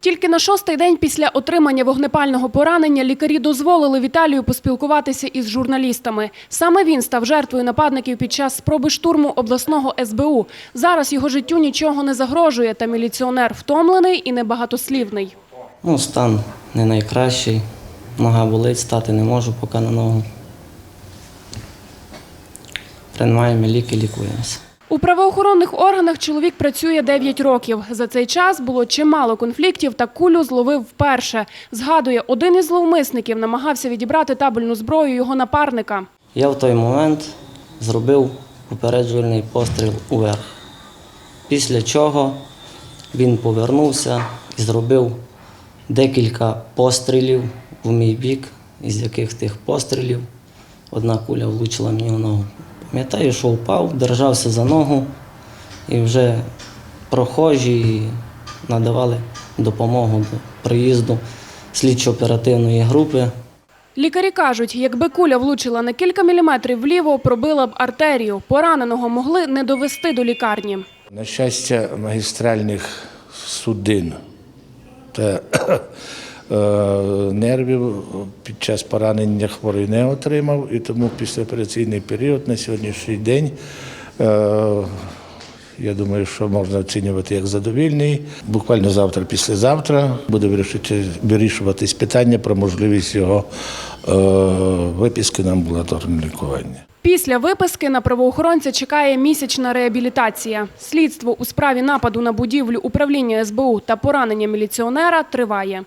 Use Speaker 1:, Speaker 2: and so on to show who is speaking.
Speaker 1: Тільки на шостий день після отримання вогнепального поранення лікарі дозволили Віталію поспілкуватися із журналістами. Саме він став жертвою нападників під час спроби штурму обласного СБУ. Зараз його життю нічого не загрожує, та міліціонер втомлений і небагатослівний.
Speaker 2: Ну, стан не найкращий. Нога болить, стати не можу поки на ногу. Приймаємо ліки, лікуємося.
Speaker 1: У правоохоронних органах чоловік працює 9 років. За цей час було чимало конфліктів та кулю зловив вперше. Згадує, один із зловмисників намагався відібрати табельну зброю його напарника.
Speaker 2: Я в той момент зробив попереджувальний постріл уверх. Після чого він повернувся і зробив декілька пострілів в мій бік, із яких тих пострілів одна куля влучила мені в ногу. Пам'ятаю, що впав, держався за ногу і вже прохожі надавали допомогу до приїзду слідчо-оперативної групи.
Speaker 1: Лікарі кажуть, якби куля влучила на кілька міліметрів вліво, пробила б артерію. Пораненого могли не довести до лікарні.
Speaker 3: На щастя, магістральних судин та нервів під час поранення хворий не отримав, і тому післяопераційний період на сьогоднішній день. е, Я думаю, що можна оцінювати як задовільний. Буквально завтра, післязавтра буде вирішуватись питання про можливість його е, виписки на амбулаторне лікування.
Speaker 1: Після виписки на правоохоронця чекає місячна реабілітація. Слідство у справі нападу на будівлю управління СБУ та поранення міліціонера триває.